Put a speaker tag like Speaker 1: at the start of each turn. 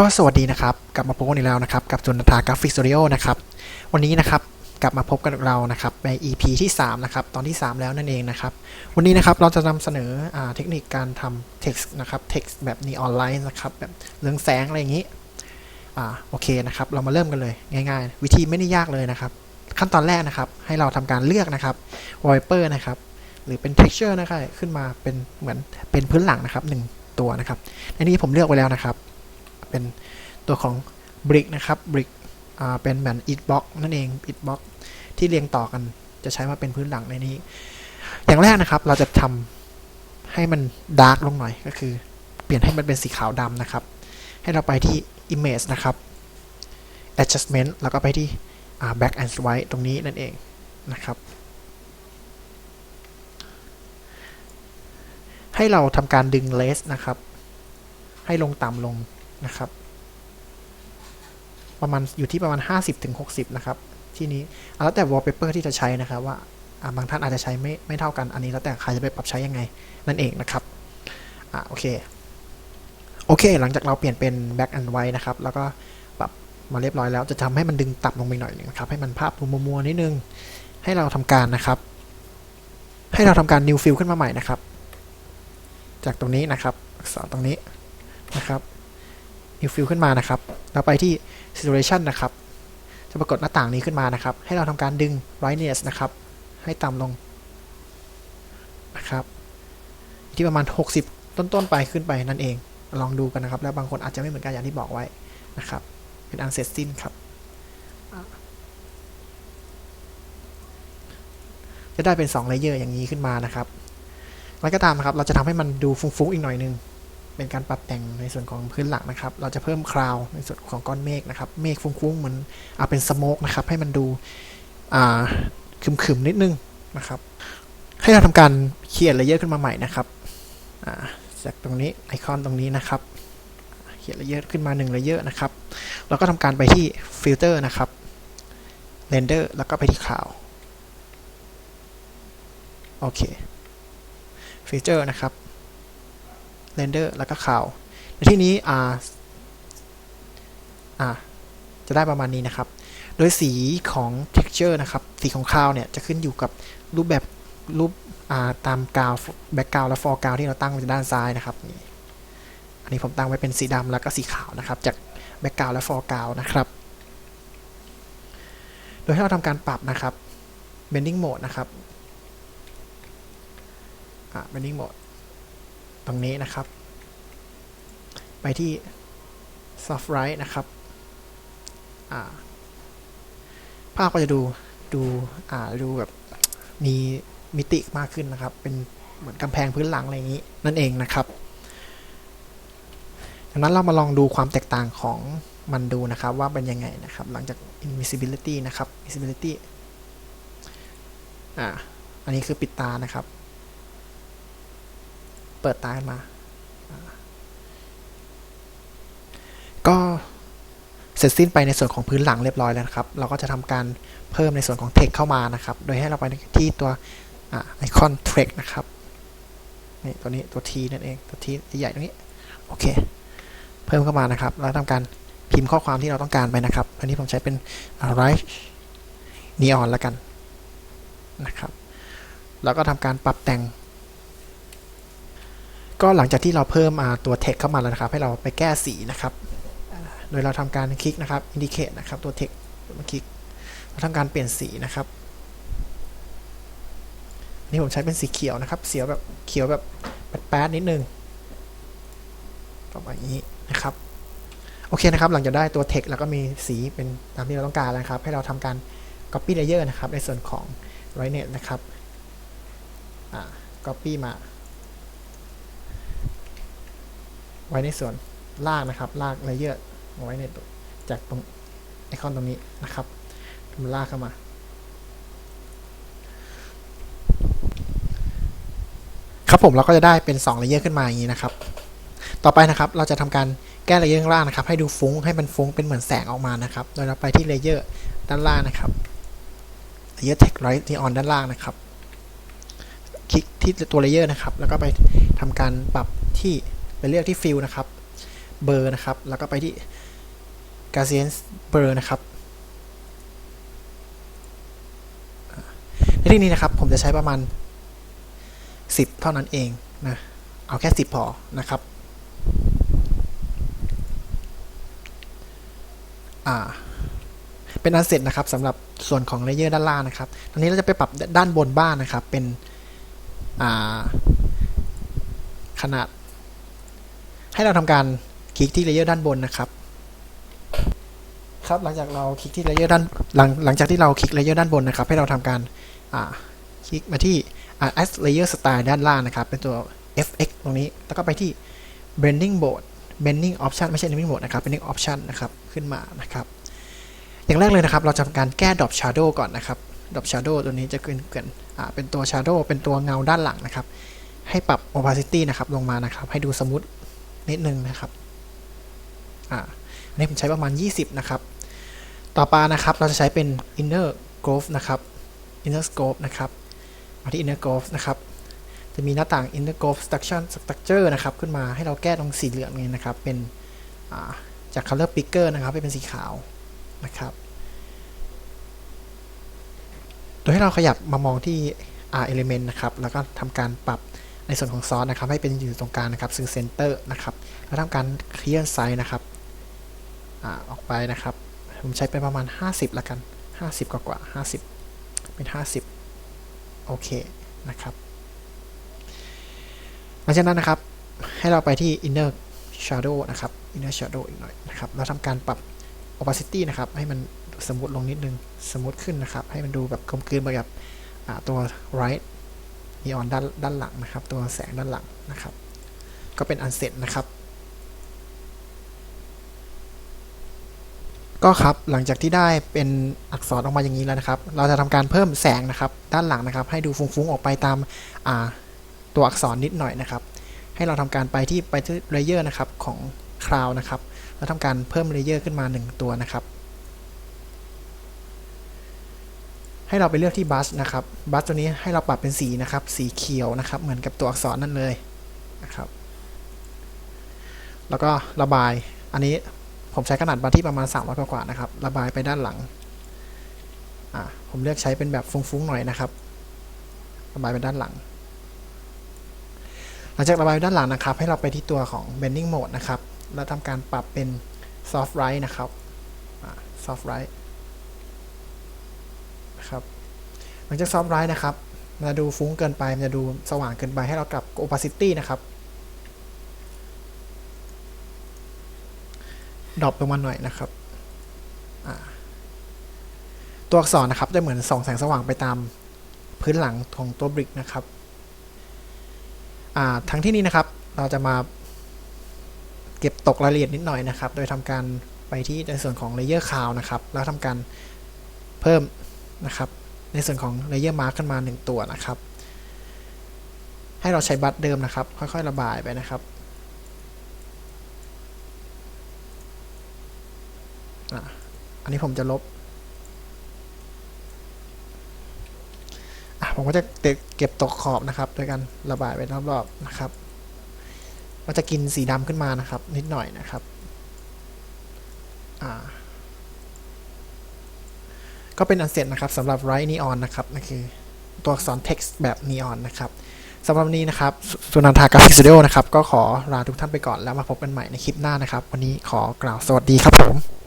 Speaker 1: ก็สวัสดีนะครับ กลับมาพบกันอีกแล้วนะครับ กับจุนทากราฟิกสตูดิโอนะครับ วันนี้นะครับกลับมาพบกันกับเรานะครับใน EP ที่ 3 นะครับ ตอนที่ 3 แล้วนั่นเองนะครับ วันนี้นะครับเราจะนำเสนออเทคนิคการทำ text นะครับ text แบบ neon light นะครับ แบบเรืองแสงอะไรอย่างนี้อ่าโอเคนะครับ เรามาเริ่มกันเลยง่าย ๆ วิธีไม่ได้ยากเลยนะครับ ขั้นตอนแรกนะครับ ให้เราทำการเลือกนะครับ wallpaper นะครับ หรือเป็น texture นะครับขึ้นมาเป็นเหมือนเป็นพื้นหลังนะครับหนึ่งตัวนะครับในนี้ผมเลือกไว้แล้วนะครับ เป็นตัวของ brick นะครับ brick อ่าเป็นเหมือน it box นั่นเอง it box ที่เรียงต่อกันจะใช้มาเป็นพื้นหลังในนี้ อย่างแรกนะครับเราจะทำให้มัน dark ลงหน่อยก็คือ เปลี่ยนให้มันเป็นสีขาวดำนะครับ ให้เราไปที่ image นะครับ adjustment แล้วก็ไปที่ black and white ตรงนี้นั่นเองนะครับ ให้เราทำการดึง less นะครับ ให้ลงต่ำลง นะครับ ประมาณอยู่ที่ประมาณ 50ถึง60 นะครับ ที่นี้แล้วแต่ wallpaper ที่จะใช้นะครับว่าบางท่านอาจจะใช้ไม่ไม่เท่ากันอันนี้แล้วแต่ใครจะไปปรับใช้ยังไงนั่นเองนะครับอะโอเคโอเค หลังจากเราเปลี่ยนเป็น black and white นะครับ แล้วก็ปรับมาเรียบร้อยแล้ว จะทำให้มันดึงต่ำลงไปหน่อยหนึงครับ ให้มันภาพดูมัวๆนิดนึง ให้เราทำการนะครับ ให้เราทำการ new fill ขึ้นมาใหม่นะครับ จากตรงนี้นะครับอักษรตรงนี้นะครับ new fill ขึ้นมานะครับ เราไปที่ saturation นะครับ จะปรากฏหน้าต่างนี้ขึ้นมานะครับ ให้เราทำการดึง brightness นะครับ ให้ต่ำลงนะครับ ที่ประมาณ 60 ต้นๆไปขึ้นไปนั่นเอง ลองดูกันนะครับ แล้วบางคนอาจจะไม่เหมือนกันอย่างที่บอกไว้นะครับ เป็นอันเสร็จสิ้นครับ จะได้เป็น2เลเยอร์อย่างนี้ขึ้นมานะครับแล้วก็ตามนะครับ เราจะทำให้มันดูฟุ้งๆอีกหน่อยนึง เป็นการปรับแต่งในส่วนของพื้นหลังนะครับ เราจะเพิ่มคราวในส่วนของก้อนเมฆนะครับ เมฆฟุ้งๆเหมือนเอาเป็นสโมกนะครับ ให้มันดูอ่าขึมๆนิดนึงนะครับ ให้เราทำการเขียนเลเยอร์ขึ้นมาใหม่นะครับาจากตรงนี้ไอคอนตรงนี้นะครับ เขียนเลเยอร์ขึ้นมา1เลเยอร์นะครับแล้วก็ทำการไปที่ฟิลเตอร์นะครับเรนเดอร์แล้วก็ไปที่คราวโอเคฟิลเตอร์นะครับ เรนเดอร์แล้วก็ข่าวในที่นี้อ่าอ่าจะได้ประมาณนี้นะครับ โดยสีของ texture นะครับ สีของคราวเนี่ยจะขึ้นอยู่กับรูปแบบรูปอ่าตามกาวแบ็กกราวและฟอร์กาวที่เราตั้งไว้ด้านซ้ายนะครับนี่อันนี้ผมตั้งไว้เป็นสีดำแล้วก็สีขาวนะครับ จากแบ็กกราวและฟอร์กาวนะครับโดยให้เราทำการปรับนะครับ bending mode นะครับอ่า bending mode ตรงนี้นะครับ ไปที่ soft right นะครับภาพก็จะดูดูอ่าดูแบบมีมิติมากขึ้นนะครับ เป็นเหมือนกำแพงพื้นหลังอะไรอย่างนี้ นั่นเองนะครับดังนั้นเรามาลองดูความแตกต่างของมันดูนะครับ ว่าเป็นยังไงนะครับ หลังจาก invisibility นะครับ visibility อ่าอันนี้คือปิดตานะครับ เปิดตาขึ้นมา ก็เสร็จสิ้นไปในส่วนของพื้นหลังเรียบร้อยแล้วนะครับ เราก็จะทำการเพิ่มในส่วนของ text เข้ามานะครับ โดยให้เราไปที่ตัวไอคอน text นะครับนี่ตัวนี้ตัว T นั่นเอง ตัว T ใหญ่ๆตรงนี้ โอเค เพิ่มเข้ามานะครับ แล้วทำการพิมพ์ข้อความที่เราต้องการไปนะครับอันนี้ผมใช้เป็น right neon แล้วกันนะครับ แล้วก็ทำการปรับแต่ง ก็หลังจากที่เราเพิ่มตัว text เข้ามาแล้วนะครับ ให้เราไปแก้สีนะครับ โดยเราทำการคลิกนะครับ indicate นะครับตัว text มาคลิกเราทำการเปลี่ยนสีนะครับนี่ผมใช้เป็นสีเขียวนะครับเสียวแบบเขียวแบบแป๊ดๆนิดนึงประมาณนี้นะครับโอเคนะครับ หลังจากได้ตัว text แล้วก็มีสีเป็นตามที่เราต้องการแล้วครับ ให้เราทำการ copy layer นะครับ ในส่วนของ brightness นะครับ copy มา ไว้ในส่วนลางนะครับ ลากเลเยอร์ไว้ในตัวจากตรงไอคอนตรงนี้นะครับมันลากเข้ามา ครับผมเราก็จะได้เป็น2เลเยอร์ขึ้นมาอย่างนี้นะครับ ต่อไปนะครับเราจะทำการแก้เลเยอร์ข้างล่างนะครับ ให้ดูฟุ้งให้มันฟุ้งเป็นเหมือนแสงออกมานะครับ โดยเราไปที่เลเยอร์ด้านล่างนะครับเลเยอร์ text right ที่ on ด้านล่างนะครับ คลิกที่ตัวเลเยอร์นะครับ แล้วก็ไปทำการปรับที่ ไปเลือกที่ฟิลนะครับเบอร์นะครับ แล้วก็ไปที่ Gaussian Blur นะครับ ในที่นี้นะครับผมจะใช้ประมาณ 10 เท่านั้นเองนะ เอาแค่ 10 พอนะครับ อ่า เป็นอันเสร็จนะครับสำหรับส่วนของเลเยอร์ด้านล่างนะครับ ตอนนี้เราจะไปปรับด้านบนบ้านนะครับ เป็น อ่า ขนาด ให้เราทำการคลิกที่เลเยอร์ด้านบนนะครับ ครับหลังจากเราคลิกที่เลเยอร์ด้านหลังหลังจากที่เราคลิกเลเยอร์ด้านบนนะครับ ให้เราทำการอ่าคลิกมาที่อ่า add layer style ด้านล่างนะครับ เป็นตัว fx ตรงนี้ แล้วก็ไปที่ blending mode blending option ไม่ใช่ blending mode นะครับ blending option นะครับ ขึ้นมานะครับ อย่างแรกเลยนะครับ เราจะทำการแก้ drop shadow ก่อนนะครับ drop shadow ตัวนี้จะเกินเกินเป็นตัว shadow เป็นตัวเงาด้านหลังนะครับ ให้ปรับ opacity นะครับ ลงมานะครับ ให้ดูสมูท นิดนึงนะครับอ่าอันนี้ผมใช้ประมาณ 20 นะครับ ต่อไปนะครับเราจะใช้เป็น inner growth นะครับ inner scope นะครับมาที่ inner growth นะครับ จะมีหน้าต่าง inner growth structure structure นะครับ ขึ้นมาให้เราแก้ตรงสีเหลืองนี้นะครับ เป็นาจาก color picker นะครับให้เป็นสีขาวนะครับ โดยให้เราขยับมามองที่ R element นะครับ แล้วก็ทำการปรับ ในส่วนของซอสนะครับให้เป็นอยู่ตรงกลางนะครับซึ่ง center นะครับแล้วทำการ clear size นะครับอออกไปนะครับ ผมใช้ไปประมาณ 50ละกัน 50 กว่ากว่า 50 เป็น 50 โอเคนะครับหลังจากนั้นนะครับให้เราไปที่ inner shadow นะครับ inner shadow อีกหน่อยนะครับแล้วทำการปรับ opacity นะครับ ให้มันสมูทลงนิดนึง สมูทขึ้นนะครับ ให้มันดูแบบกลมกลืนไปกับตัว right neon ด้านด้านหลังนะครับ ตัวแสงด้านหลังนะครับ ก็เป็นอันเสร็จนะครับ ก็ครับหลังจากที่ได้เป็นอักษรออกมาอย่างนี้แล้วนะครับ เราจะทำการเพิ่มแสงนะครับ ด้านหลังนะครับ ให้ดูฟุ้งๆออกไปตามาตัวอักษรนิดหน่อยนะครับ ให้เราทำการไปที่ไปที่เลเยอร์นะครับของคลาวนะครับ แล้วทำการเพิ่มเลเยอร์ขึ้นมา 1 ตัวนะครับ ให้เราไปเลือกที่บัสนะครับบัสตัวนี้ให้เราปรับเป็นสีนะครับ สีเขียวนะครับ เหมือนกับตัวอักษรนั่นเลยนะครับ แล้วก็ระบาย อันนี้ผมใช้ขนาดบัตที่ประมาณ300กว่าๆนะครับ ระบายไปด้านหลัง อ่า ผมเลือกใช้เป็นแบบฟุ้งๆหน่อยนะครับ ระบายไปด้านหลัง หลังจากระบายไปด้านหลังนะครับ ให้เราไปที่ตัวของ bending mode นะครับ แล้วทำการปรับเป็น soft right นะครับ soft right นะครับหลังจาก soft right นะครับมันจะดูฟุ้งเกินไป มันจะดูสว่างเกินไปให้เรากลับ opacity นะครับดรอปลงมาหน่อยนะครับ ตัวอักษรนะครับจะเหมือนส่องแสงสว่างไปตามพื้นหลังของตัวบริกนะครับทั้งที่นี้นะครับ เราจะมาเก็บตกรายละเอียดนิดหน่อยนะครับ โดยทำการไปที่ในส่วนของเลเยอร์คาวนะครับ แล้วทำการเพิ่ม นะครับ ในส่วนของเลเยอร์มาร์กขึ้นมา 1 ตัวนะครับ ให้เราใช้บัตรเดิมนะครับ ค่อยๆ ระบายไปนะครับอันนี้ผมจะลบ ผมก็จะเก็บตกขอบนะครับ โดยการระบายไปรอบๆนะครับ มันจะกินสีดำขึ้นมานะครับ นิดหน่อยนะครับ ก็เป็นอันเสร็จนะครับสำหรับ Write Neon นะครับนั่นคือตัวอักษร text แบบ Neon นะครับสำหรับวันนี้นะครับสุนันทากราฟิกสตูดิโอนะครับ ก็ขอลาทุกท่านไปก่อนแล้วมาพบกันใหม่ในคลิปหน้านะครับ วันนี้ขอกล่าวสวัสดีครับผม